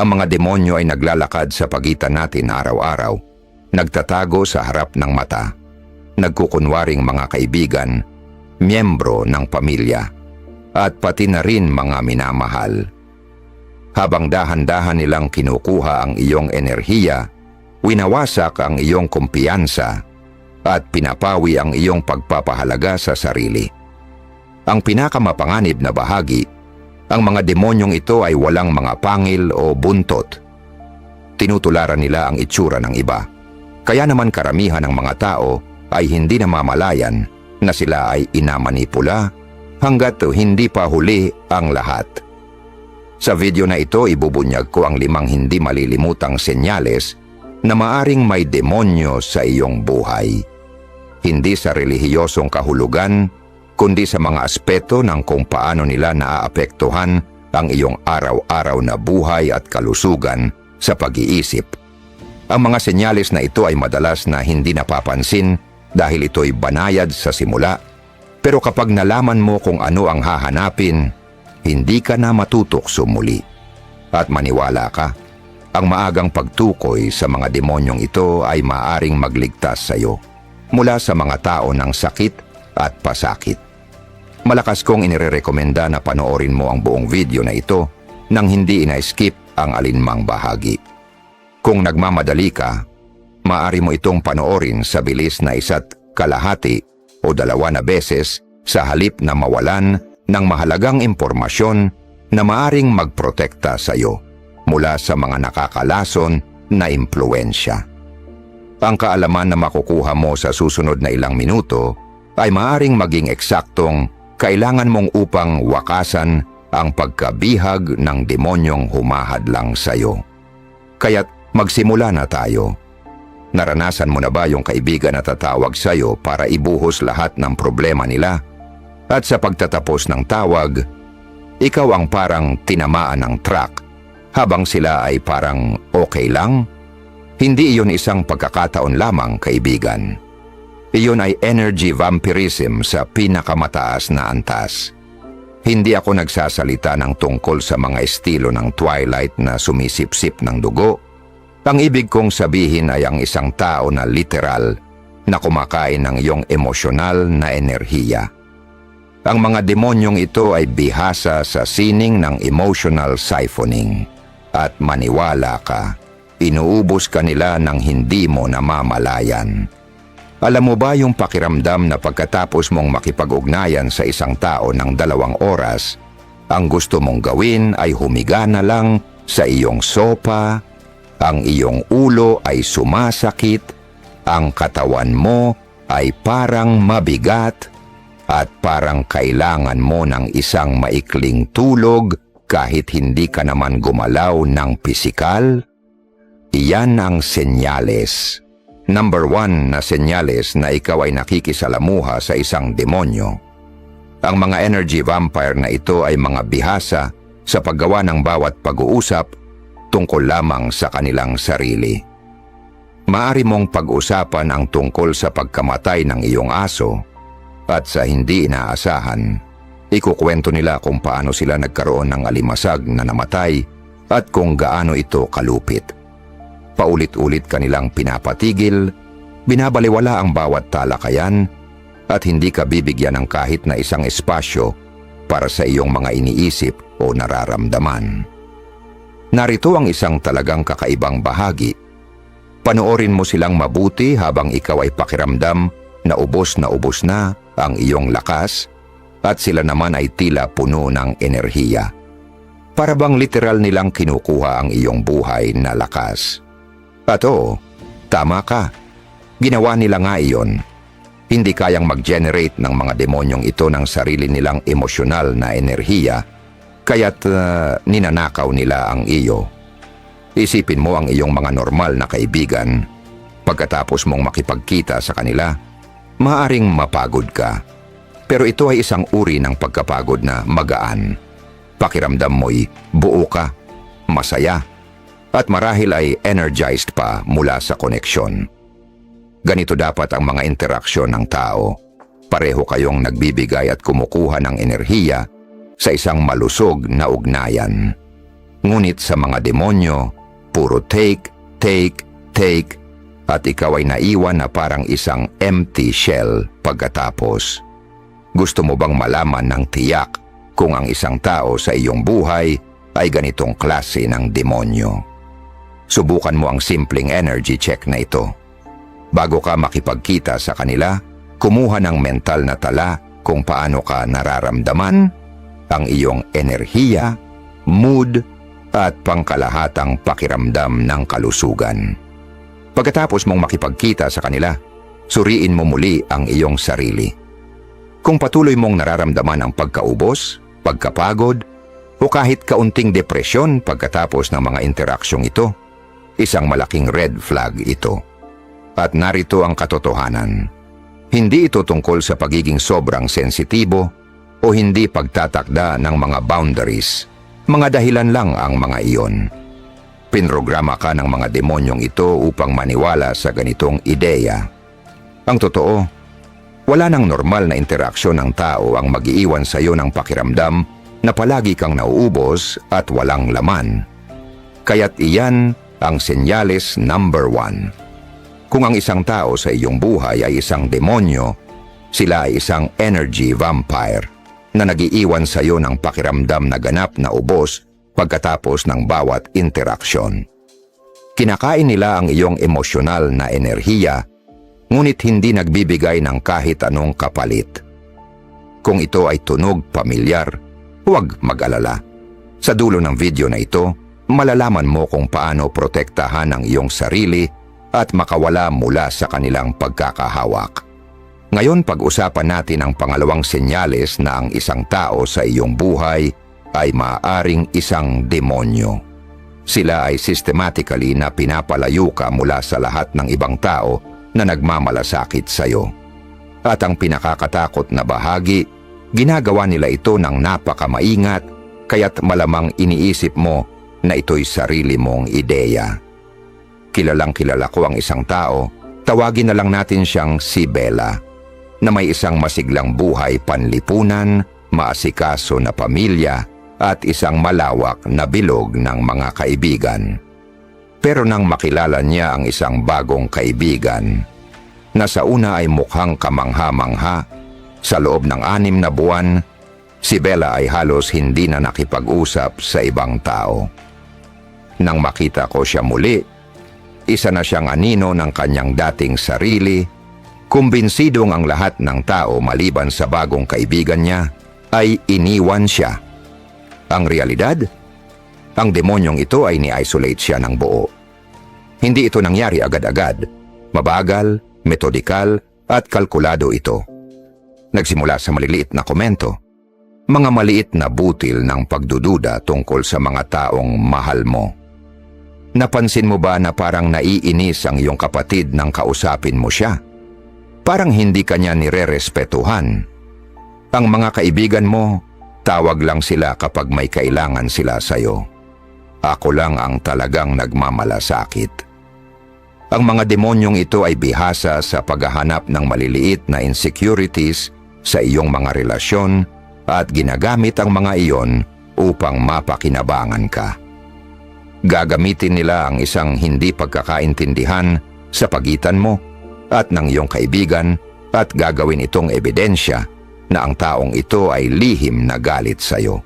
Ang mga demonyo ay naglalakad sa pagitan natin araw-araw, nagtatago sa harap ng mata, nagkukunwaring mga kaibigan, miyembro ng pamilya, at pati na rin mga minamahal. Habang dahan-dahan nilang kinukuha ang iyong enerhiya, winawasak ang iyong kumpiyansa at pinapawi ang iyong pagpapahalaga sa sarili. Ang pinakamapanganib na bahagi, ang mga demonyong ito ay walang mga pangil o buntot. Tinutularan nila ang itsura ng iba. Kaya naman karamihan ng mga tao ay hindi namamalayan na sila ay inamanipula hanggat hindi pa huli ang lahat. Sa video na ito, ibubunyag ko ang limang hindi malilimutang senyales na maaring may demonyo sa iyong buhay. Hindi sa relihiyosong kahulugan, kundi sa mga aspeto ng kung paano nila naaapektuhan ang iyong araw-araw na buhay at kalusugan sa pag-iisip. Ang mga senyales na ito ay madalas na hindi napapansin dahil ito'y banayad sa simula. Pero kapag nalaman mo kung ano ang hahanapin, hindi ka na matutokso muli. At maniwala ka, ang maagang pagtukoy sa mga demonyong ito ay maaring magligtas sa iyo mula sa mga tao ng sakit at pasakit. Malakas kong inirekomenda na panoorin mo ang buong video na ito nang hindi ina-skip ang alinmang bahagi. Kung nagmamadali ka, maaari mo itong panoorin sa bilis na isa't kalahati o dalawa na beses sa halip na mawalan ng mahalagang impormasyon na maaring magprotekta sa iyo mula sa mga nakakalason na impluensya. Ang kaalaman na makukuha mo sa susunod na ilang minuto ay maaring maging eksaktong kailangan mong upang wakasan ang pagkabihag ng demonyong humahadlang sa iyo. Kaya't magsimula na tayo. Naranasan mo na ba yung kaibigan na tatawag sa iyo para ibuhos lahat ng problema nila? At sa pagtatapos ng tawag, ikaw ang parang tinamaan ng truck habang sila ay parang okay lang? Hindi iyon isang pagkakataon lamang, kaibigan. Iyon ay energy vampirism sa pinakamataas na antas. Hindi ako nagsasalita ng tungkol sa mga estilo ng Twilight na sumisipsip ng dugo. Ang ibig kong sabihin ay ang isang tao na literal na kumakain ng iyong emosyonal na enerhiya. Ang mga demonyong ito ay bihasa sa sining ng emotional siphoning. At maniwala ka, inuubos ka nila ng hindi mo namamalayan. Alam mo ba yung pakiramdam na pagkatapos mong makipag-ugnayan sa isang tao ng dalawang oras, ang gusto mong gawin ay humiga na lang sa iyong sopa, ang iyong ulo ay sumasakit, ang katawan mo ay parang mabigat, at parang kailangan mo ng isang maikling tulog kahit hindi ka naman gumalaw ng pisikal? Iyan ang senyales. Number one na senyales na ikaw ay nakikisalamuha sa isang demonyo. Ang mga energy vampire na ito ay mga bihasa sa paggawa ng bawat pag-uusap tungkol lamang sa kanilang sarili. Maari mong pag-usapan ang tungkol sa pagkamatay ng iyong aso at sa hindi inaasahan, ikukwento nila kung paano sila nagkaroon ng alimasag na namatay at kung gaano ito kalupit. Paulit-ulit kanilang pinapatigil, binabaliwala ang bawat talakayan at hindi ka bibigyan ng kahit na isang espasyo para sa iyong mga iniisip o nararamdaman. Narito ang isang talagang kakaibang bahagi. Panoorin mo silang mabuti habang ikaw ay pakiramdam na ubos na ubos na ang iyong lakas at sila naman ay tila puno ng enerhiya. Para bang literal nilang kinukuha ang iyong buhay na lakas. At oo, tama ka. Ginawa nila nga iyon. Hindi kayang mag-generate ng mga demonyong ito ng sarili nilang emosyonal na enerhiya, kaya't uh, ninanakaw nila ang iyo. Isipin mo ang iyong mga normal na kaibigan. Pagkatapos mong makipagkita sa kanila, maaring mapagod ka. Pero ito ay isang uri ng pagkapagod na magaan. Pakiramdam mo'y buo ka, masaya, at marahil ay energized pa mula sa koneksyon. Ganito dapat ang mga interaksyon ng tao. Pareho kayong nagbibigay at kumukuha ng enerhiya sa isang malusog na ugnayan. Ngunit sa mga demonyo, puro take, take, take, at ikaw ay naiwan na parang isang empty shell pagkatapos. Gusto mo bang malaman ng tiyak kung ang isang tao sa iyong buhay ay ganitong klase ng demonyo? Subukan mo ang simpleng energy check na ito. Bago ka makipagkita sa kanila, kumuha ng mental na tala kung paano ka nararamdaman, ang iyong enerhiya, mood, at pangkalahatang pakiramdam ng kalusugan. Pagkatapos mong makipagkita sa kanila, suriin mo muli ang iyong sarili. Kung patuloy mong nararamdaman ang pagkaubos, pagkapagod, o kahit kaunting depresyon pagkatapos ng mga interaksyong ito, isang malaking red flag ito. At narito ang katotohanan. Hindi ito tungkol sa pagiging sobrang sensitibo o hindi pagtatakda ng mga boundaries. Mga dahilan lang ang mga iyon. Pinrograma ka ng mga demonyong ito upang maniwala sa ganitong ideya. Ang totoo, wala nang normal na interaksyon ng tao ang magiiwan sa iyo ng pakiramdam na palagi kang nauubos at walang laman. Kaya't iyan ang senyales number one. Kung ang isang tao sa iyong buhay ay isang demonyo, sila ay isang energy vampire na nagiiwan sa iyo ng pakiramdam na ganap na ubos pagkatapos ng bawat interaksyon. Kinakain nila ang iyong emosyonal na enerhiya ngunit hindi nagbibigay ng kahit anong kapalit. Kung ito ay tunog pamilyar, huwag mag-alala. Sa dulo ng video na ito, malalaman mo kung paano protektahan ang iyong sarili at makawala mula sa kanilang pagkakahawak. Ngayon pag-usapan natin ang pangalawang senyales na ang isang tao sa iyong buhay ay maaaring isang demonyo. Sila ay systematically na pinapalayo ka mula sa lahat ng ibang tao na nagmamalasakit sa iyo. At ang pinakakatakot na bahagi, ginagawa nila ito ng napakamaingat kaya't malamang iniisip mo na ito'y sarili mong ideya. Kilalang kilala ko ang isang tao, tawagin na lang natin siyang si Bella na may isang masiglang buhay panlipunan, maasikaso na pamilya at isang malawak na bilog ng mga kaibigan. Pero nang makilala niya ang isang bagong kaibigan, na sa una ay mukhang kamangha-mangha, sa loob ng anim na buwan, si Bella ay halos hindi na nakipag-usap sa ibang tao. Nang makita ko siya muli, isa na siyang anino ng kanyang dating sarili, kumbinsidong ang lahat ng tao maliban sa bagong kaibigan niya ay iniwan siya. Ang realidad? Ang demonyong ito ay ni-isolate siya ng buo. Hindi ito nangyari agad-agad. Mabagal, metodikal, at kalkulado ito. Nagsimula sa maliliit na komento. Mga maliit na butil ng pagdududa tungkol sa mga taong mahal mo. Napansin mo ba na parang naiinis ang iyong kapatid nang kausapin mo siya? Parang hindi kanya nire-respetuhan. Ang mga kaibigan mo, tawag lang sila kapag may kailangan sila sa'yo. Ako lang ang talagang nagmamalasakit. Ang mga demonyong ito ay bihasa sa paghahanap ng maliliit na insecurities sa iyong mga relasyon at ginagamit ang mga iyon upang mapakinabangan ka. Gagamitin nila ang isang hindi pagkakaintindihan sa pagitan mo at ng iyong kaibigan at gagawin itong ebidensya na ang taong ito ay lihim na galit sa iyo.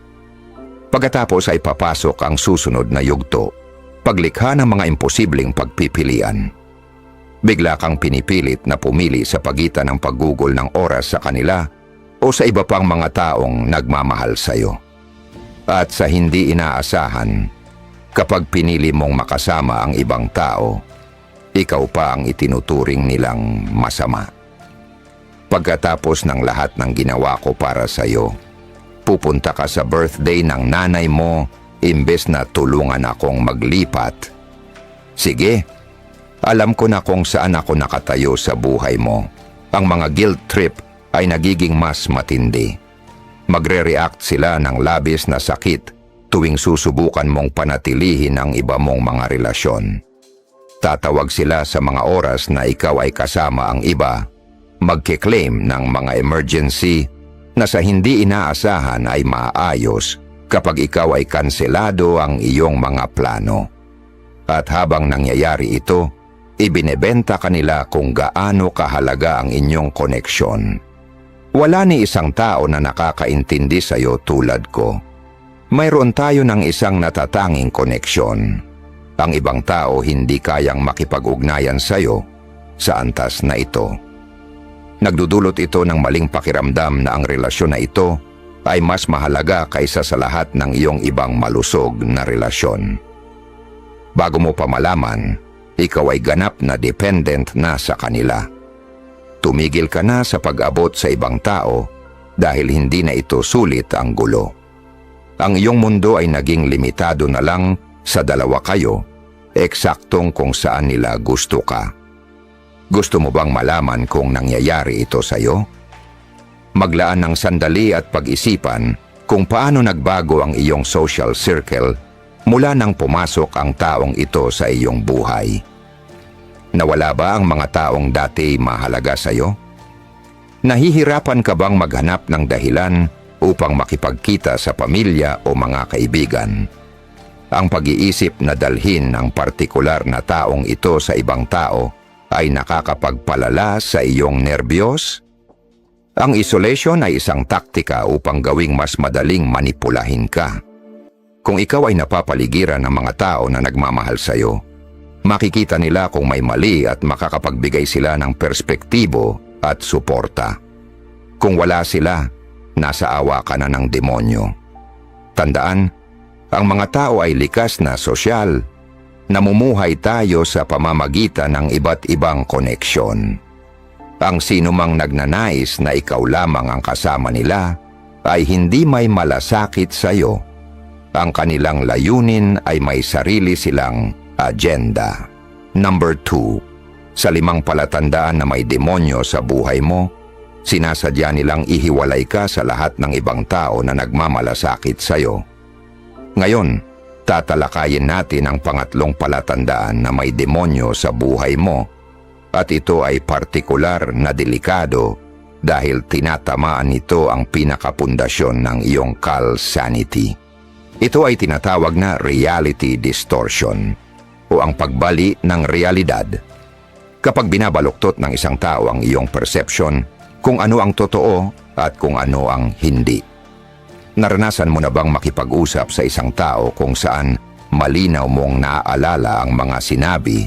Pagkatapos ay papasok ang susunod na yugto, paglikha ng mga imposibleng pagpipilian. Bigla kang pinipilit na pumili sa pagitan ng paggugol ng oras sa kanila o sa iba pang mga taong nagmamahal sa iyo. At sa hindi inaasahan, kapag pinili mong makasama ang ibang tao, ikaw pa ang itinuturing nilang masama. Pagkatapos ng lahat ng ginawa ko para sa iyo, pupunta ka sa birthday ng nanay mo imbes na tulungan akong maglipat. Sige, alam ko na kung saan ako nakatayo sa buhay mo. Ang mga guilt trip ay nagiging mas matindi. Magre-react sila ng labis na sakit tuwing susubukan mong panatilihin ang iba mong mga relasyon. Tatawag sila sa mga oras na ikaw ay kasama ang iba, magkiklaim ng mga emergency na sa hindi inaasahan ay maayos kapag ikaw ay kanselado ang iyong mga plano. At habang nangyayari ito, ibinebenta kanila kung gaano kahalaga ang inyong koneksyon. Wala ni isang tao na nakakaintindi sa iyo tulad ko. Mayroon tayo ng isang natatanging koneksyon. Ang ibang tao hindi kayang makipag-ugnayan sa iyo sa antas na ito. Nagdudulot ito ng maling pakiramdam na ang relasyon na ito ay mas mahalaga kaysa sa lahat ng iyong ibang malusog na relasyon. Bago mo pa malaman, ikaw ay ganap na dependent na sa kanila. Tumigil ka na sa pag-abot sa ibang tao dahil hindi na ito sulit ang gulo. Ang iyong mundo ay naging limitado na lang sa dalawa kayo, eksaktong kung saan nila gusto ka. Gusto mo bang malaman kung nangyayari ito sa iyo? Maglaan ng sandali at pag-isipan kung paano nagbago ang iyong social circle mula nang pumasok ang taong ito sa iyong buhay. Nawala ba ang mga taong dati mahalaga sa iyo? Nahihirapan ka bang maghanap ng dahilan upang makipagkita sa pamilya o mga kaibigan? Ang pag-iisip na dalhin ang partikular na taong ito sa ibang tao ay nakakapagpalala sa iyong nerbiyos? Ang isolation ay isang taktika upang gawing mas madaling manipulahin ka. Kung ikaw ay napapaligiran ng mga tao na nagmamahal sa iyo, makikita nila kung may mali at makakapagbigay sila ng perspektibo at suporta. Kung wala sila, nasa awa ka na ng demonyo. Tandaan, ang mga tao ay likas na sosyal. Namumuhay tayo sa pamamagitan ng iba't ibang koneksyon. Ang sinumang nagnanais na ikaw lamang ang kasama nila ay hindi may malasakit sa iyo. Ang kanilang layunin ay may sarili silang agenda. Number 2. Sa limang palatandaan na may demonyo sa buhay mo, sinasadya nilang ihiwalay ka sa lahat ng ibang tao na nagmamalasakit sa iyo. Ngayon, tatalakayin natin ang pangatlong palatandaan na may demonyo sa buhay mo at ito ay partikular na delikado dahil tinatamaan nito ang pinakapundasyon ng iyong cal sanity. Ito ay tinatawag na reality distortion o ang pagbali ng realidad. Kapag binabaluktot ng isang tao ang iyong perception kung ano ang totoo at kung ano ang hindi. Naranasan mo na bang makipag-usap sa isang tao kung saan malinaw mong naaalala ang mga sinabi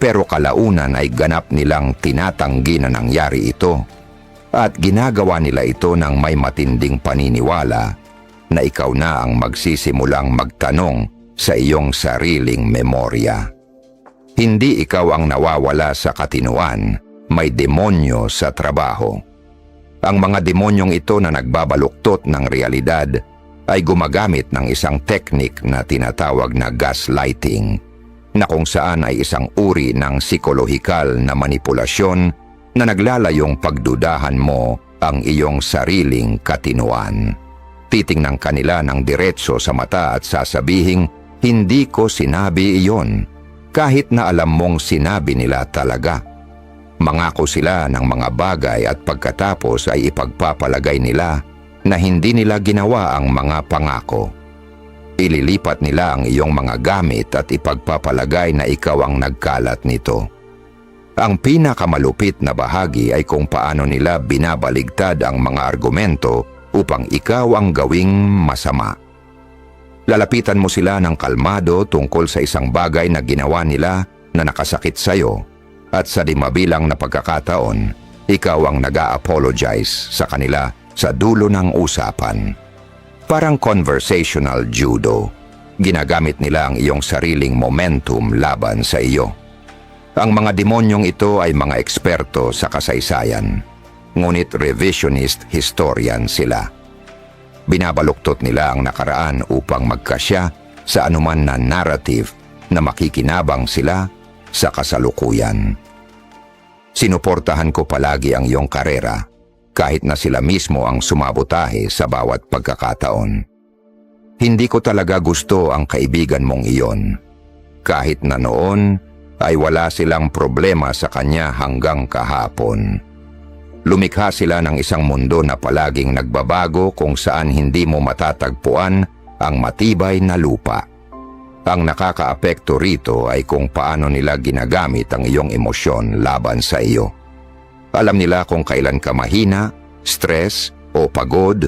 pero kalaunan ay ganap nilang tinatanggi na nangyari ito at ginagawa nila ito ng may matinding paniniwala na ikaw na ang magsisimulang magtanong sa iyong sariling memorya. Hindi ikaw ang nawawala sa katinuan, may demonyo sa trabaho. Ang mga demonyong ito na nagbabaluktot ng realidad ay gumagamit ng isang teknik na tinatawag na gaslighting na kung saan ay isang uri ng psikolohikal na manipulasyon na naglalayong pagdudahan mo ang iyong sariling katinuan. Titingnan kanila ng diretso sa mata at sasabihing, hindi ko sinabi iyon, kahit na alam mong sinabi nila talaga. Mangako sila ng mga bagay at pagkatapos ay ipagpapalagay nila na hindi nila ginawa ang mga pangako. Ililipat nila ang iyong mga gamit at ipagpapalagay na ikaw ang nagkalat nito. Ang pinakamalupit na bahagi ay kung paano nila binabaligtad ang mga argumento upang ikaw ang gawing masama. Lalapitan mo sila ng kalmado tungkol sa isang bagay na ginawa nila na nakasakit sa iyo at sa di mabilang na pagkakataon, ikaw ang nag-a-apologize sa kanila sa dulo ng usapan. Parang conversational judo, ginagamit nila ang iyong sariling momentum laban sa iyo. Ang mga demonyong ito ay mga eksperto sa kasaysayan, ngunit revisionist historian sila. Binabaluktot nila ang nakaraan upang magkasya sa anuman na narrative na makikinabang sila sa kasalukuyan. Sinuportahan ko palagi ang iyong karera kahit na sila mismo ang sumabotahe sa bawat pagkakataon. Hindi ko talaga gusto ang kaibigan mong iyon. Kahit na noon ay wala silang problema sa kanya hanggang kahapon. Lumikha sila ng isang mundo na palaging nagbabago kung saan hindi mo matatagpuan ang matibay na lupa. Ang nakakaapekto rito ay kung paano nila ginagamit ang iyong emosyon laban sa iyo. Alam nila kung kailan ka mahina, stress o pagod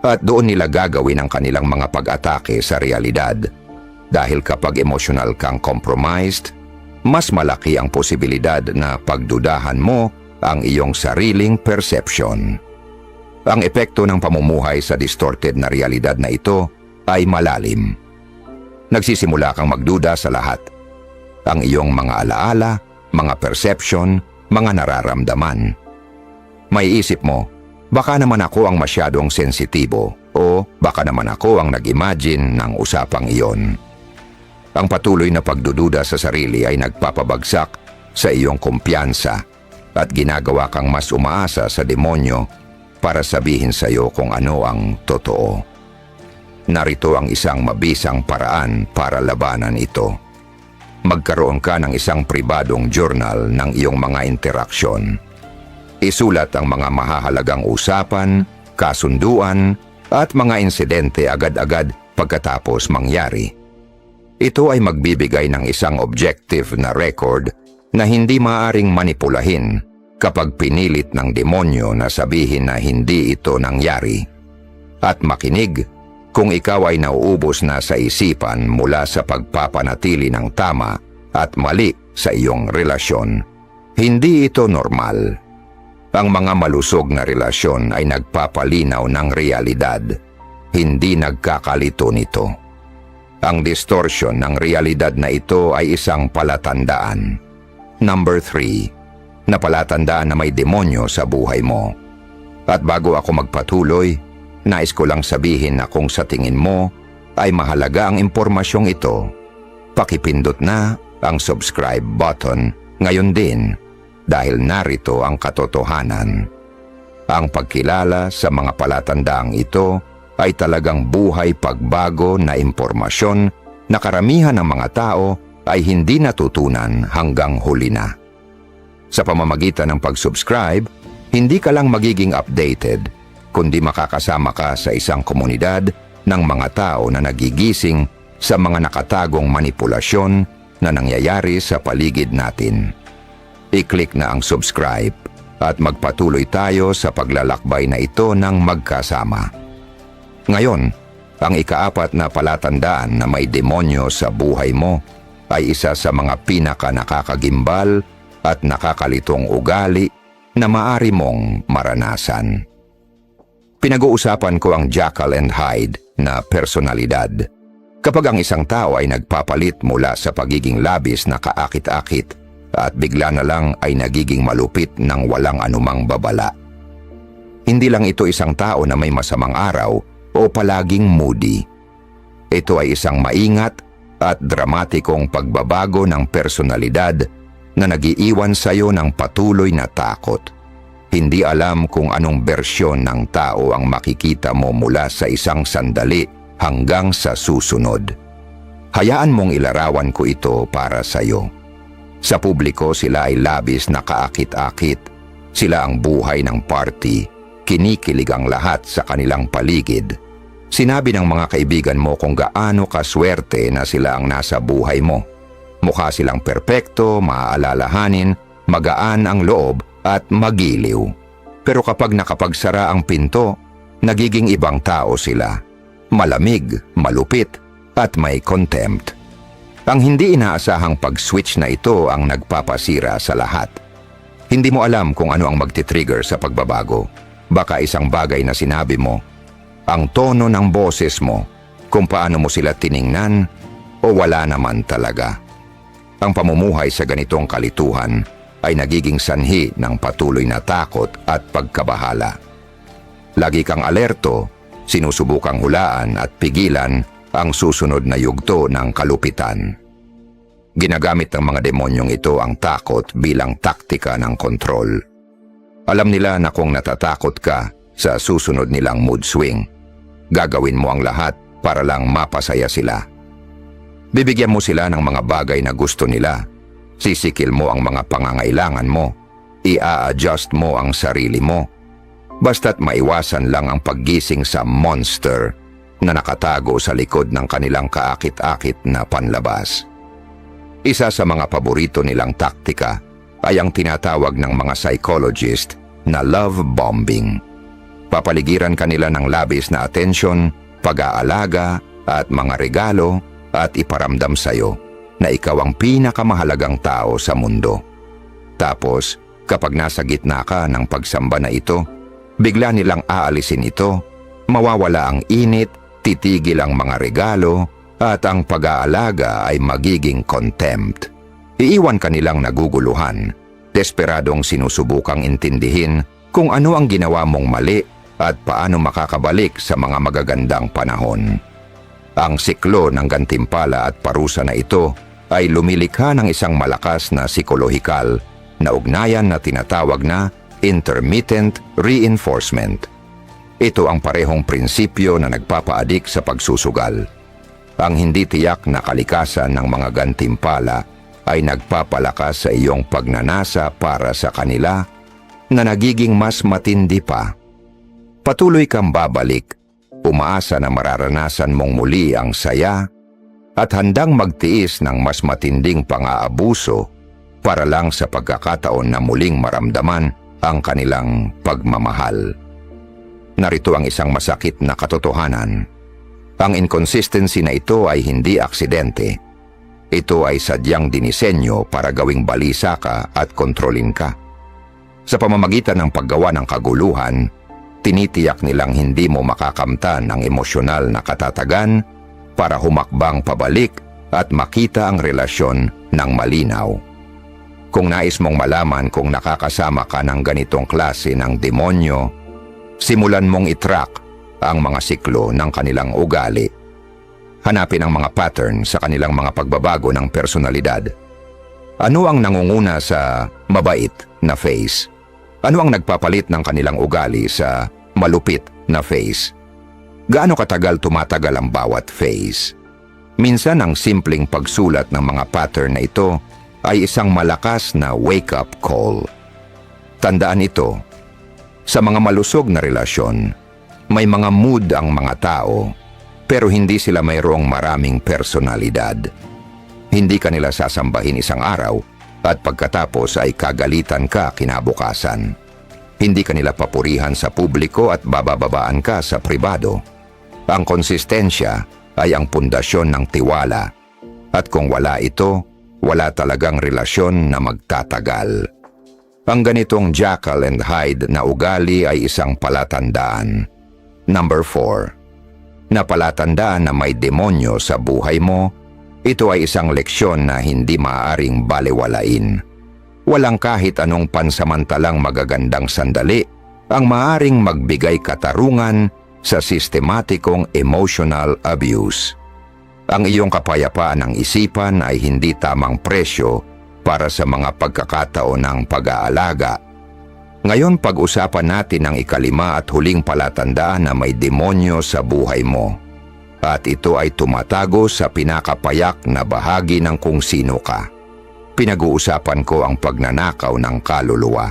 at doon nila gagawin ang kanilang mga pag-atake sa realidad. Dahil kapag emotional kang compromised, mas malaki ang posibilidad na pagdudahan mo ang iyong sariling perception. Ang epekto ng pamumuhay sa distorted na realidad na ito ay malalim. Nagsisimula kang magduda sa lahat. Ang iyong mga alaala, mga perception, mga nararamdaman. May isip mo, baka naman ako ang masyadong sensitibo o baka naman ako ang nag-imagine ng usapang iyon. Ang patuloy na pagdududa sa sarili ay nagpapabagsak sa iyong kumpiyansa at ginagawa kang mas umaasa sa demonyo para sabihin sa iyo kung ano ang totoo. Narito ang isang mabisang paraan para labanan ito. Magkaroon ka ng isang pribadong journal ng iyong mga interaksyon. Isulat ang mga mahahalagang usapan, kasunduan, at mga insidente agad-agad pagkatapos mangyari. Ito ay magbibigay ng isang objective na record na hindi maaring manipulahin kapag pinilit ng demonyo na sabihin na hindi ito nangyari. At makinig kung ikaw ay nauubos na sa isipan mula sa pagpapanatili ng tama at mali sa iyong relasyon. Hindi ito normal. Ang mga malusog na relasyon ay nagpapalinaw ng realidad, hindi nagkakalito nito. Ang distortion ng realidad na ito ay isang palatandaan. Number 3. Na palatandaan na may demonyo sa buhay mo. At bago ako magpatuloy, nais ko lang sabihin na kung sa tingin mo ay mahalaga ang impormasyong ito, pakipindot na ang subscribe button ngayon din dahil narito ang katotohanan. Ang pagkilala sa mga palatandaang ito ay talagang buhay pagbago na impormasyon na karamihan ng mga tao ay hindi natutunan hanggang huli na. Sa pamamagitan ng pag-subscribe, hindi ka lang magiging updated, kundi makakasama ka sa isang komunidad ng mga tao na nagigising sa mga nakatagong manipulasyon na nangyayari sa paligid natin. I-click na ang subscribe at magpatuloy tayo sa paglalakbay na ito ng magkasama. Ngayon, ang ikaapat na palatandaan na may demonyo sa buhay mo ay isa sa mga pinaka nakakagimbal at nakakalitong ugali na maari mong maranasan. Pinag-uusapan ko ang Jackal and Hyde na personalidad. Kapag ang isang tao ay nagpapalit mula sa pagiging labis na kaakit-akit at bigla na lang ay nagiging malupit ng walang anumang babala. Hindi lang ito isang tao na may masamang araw o palaging moody. Ito ay isang maingat at dramatikong pagbabago ng personalidad na nagiiwan sa iyo ng patuloy na takot. Hindi alam kung anong bersyon ng tao ang makikita mo mula sa isang sandali hanggang sa susunod. Hayaan mong ilarawan ko ito para sa iyo. Sa publiko sila ay labis na kaakit-akit. Sila ang buhay ng party. Kinikilig ang lahat sa kanilang paligid. Sinabi ng mga kaibigan mo kung gaano kaswerte na sila ang nasa buhay mo. Mukha silang perpekto, maaalalahanin, magaan ang loob at magiliw. Pero kapag nakapagsara ang pinto, nagiging ibang tao sila. Malamig, malupit, at may contempt. Ang hindi inaasahang pag-switch na ito ang nagpapasira sa lahat. Hindi mo alam kung ano ang magti-trigger sa pagbabago. Baka isang bagay na sinabi mo, ang tono ng boses mo, kung paano mo sila tiningnan o wala naman talaga. Ang pamumuhay sa ganitong kalituhan ay nagiging sanhi ng patuloy na takot at pagkabahala. Lagi kang alerto, sinusubukang hulaan at pigilan ang susunod na yugto ng kalupitan. Ginagamit ng mga demonyong ito ang takot bilang taktika ng kontrol. Alam nila na kung natatakot ka sa susunod nilang mood swing, gagawin mo ang lahat para lang mapasaya sila. Bibigyan mo sila ng mga bagay na gusto nila. Sisikil mo ang mga pangangailangan mo. Ia-adjust mo ang sarili mo. Basta't maiwasan lang ang paggising sa monster na nakatago sa likod ng kanilang kaakit-akit na panlabas. Isa sa mga paborito nilang taktika ay ang tinatawag ng mga psychologist na love bombing. Papaligiran kanila ng labis na atensyon, pag-aalaga at mga regalo at iparamdam sa'yo na ikaw ang pinakamahalagang tao sa mundo. Tapos, kapag nasa gitna ka ng pagsamba na ito, bigla nilang aalisin ito, mawawala ang init, titigil ang mga regalo, at ang pag-aalaga ay magiging contempt. Iiwan ka nilang naguguluhan, desperadong sinusubukang intindihin kung ano ang ginawa mong mali at paano makakabalik sa mga magagandang panahon. Ang siklo ng gantimpala at parusa na ito ay lumilikha ng isang malakas na psikolohikal na ugnayan na tinatawag na intermittent reinforcement. Ito ang parehong prinsipyo na nagpapaadik sa pagsusugal. Ang hindi tiyak na kalikasan ng mga gantimpala ay nagpapalakas sa iyong pagnanasa para sa kanila na nagiging mas matindi pa. Patuloy kang babalik, umaasa na mararanasan mong muli ang saya at handang magtiis ng mas matinding pang-aabuso para lang sa pagkakataon na muling maramdaman ang kanilang pagmamahal. Narito ang isang masakit na katotohanan. Ang inconsistency na ito ay hindi aksidente. Ito ay sadyang dinisenyo para gawing balisa ka at kontrolin ka. Sa pamamagitan ng paggawa ng kaguluhan, tinitiyak nilang hindi mo makakamtan ang emosyonal na katatagan para humakbang pabalik at makita ang relasyon ng malinaw. Kung nais mong malaman kung nakakasama ka ng ganitong klase ng demonyo, simulan mong itrack ang mga siklo ng kanilang ugali. Hanapin ang mga pattern sa kanilang mga pagbabago ng personalidad. Ano ang nangunguna sa mabait na face? Ano ang nagpapalit ng kanilang ugali sa malupit na face? Gaano katagal tumatagal ang bawat face? Minsan ang simpleng pagsulat ng mga pattern na ito ay isang malakas na wake-up call. Tandaan ito, sa mga malusog na relasyon, may mga mood ang mga tao pero hindi sila mayroong maraming personalidad. Hindi ka nila sasambahin isang araw at pagkatapos ay kagalitan ka kinabukasan. Hindi ka nila papurihan sa publiko at babababaan ka sa pribado. Ang konsistensya ay ang pundasyon ng tiwala at kung wala ito, wala talagang relasyon na magtatagal. Ang ganitong Jackal and Hyde na ugali ay isang palatandaan. Number 4. Na palatandaan na may demonyo sa buhay mo, ito ay isang leksyon na hindi maaaring balewalain. Walang kahit anong pansamantalang magagandang sandali ang maaring magbigay katarungan sa sistematikong emotional abuse. Ang iyong kapayapaan ng isipan ay hindi tamang presyo para sa mga pagkakataon ng pag-aalaga. Ngayon pag-usapan natin ang ikalima at huling palatandaan na may demonyo sa buhay mo. At ito ay tumatago sa pinakapayak na bahagi ng kung sino ka. Pinag-uusapan ko ang pagnanakaw ng kaluluwa.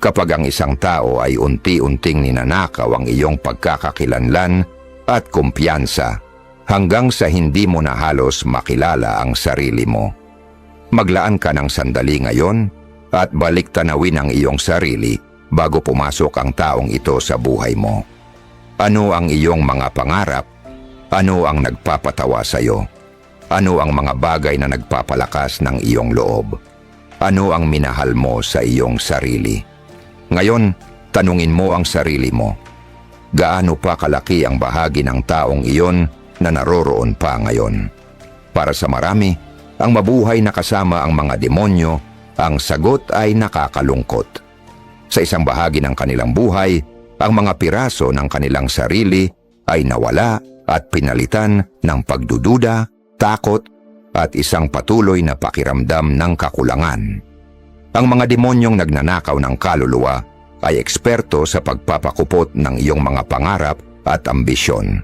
Kapag ang isang tao ay unti-unting ninanakaw ang iyong pagkakakilanlan at kumpiyansa hanggang sa hindi mo na halos makilala ang sarili mo. Maglaan ka ng sandali ngayon at balik tanawin ang iyong sarili bago pumasok ang taong ito sa buhay mo. Ano ang iyong mga pangarap? Ano ang nagpapatawa sa iyo? Ano ang mga bagay na nagpapalakas ng iyong loob? Ano ang minahal mo sa iyong sarili? Ngayon, tanungin mo ang sarili mo. Gaano pa kalaki ang bahagi ng taong iyon na naroroon pa ngayon? Para sa marami, ang mabuhay na kasama ang mga demonyo, ang sagot ay nakakalungkot. Sa isang bahagi ng kanilang buhay, ang mga piraso ng kanilang sarili ay nawala at pinalitan ng pagdududa, takot, at isang patuloy na pakiramdam ng kakulangan. Ang mga demonyong nagnanakaw ng kaluluwa ay eksperto sa pagpapakupot ng iyong mga pangarap at ambisyon.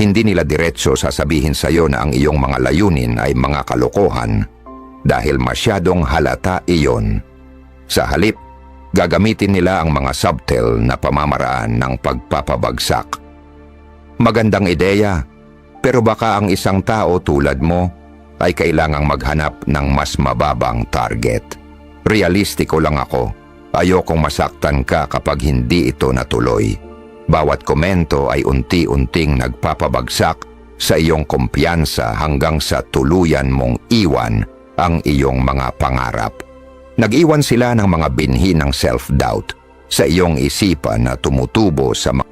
Hindi nila diretso sasabihin sa iyo na ang iyong mga layunin ay mga kalokohan dahil masyadong halata iyon. Sa halip, gagamitin nila ang mga subtle na pamamaraan ng pagpapabagsak. Magandang ideya, pero baka ang isang tao tulad mo ay kailangang maghanap ng mas mababang target. Realistiko lang ako. Ayokong masaktan ka kapag hindi ito natuloy. Bawat komento ay unti-unting nagpapabagsak sa iyong kumpiyansa hanggang sa tuluyan mong iwan ang iyong mga pangarap. Nag-iwan sila ng mga binhi ng self-doubt sa iyong isipan na tumutubo sa mga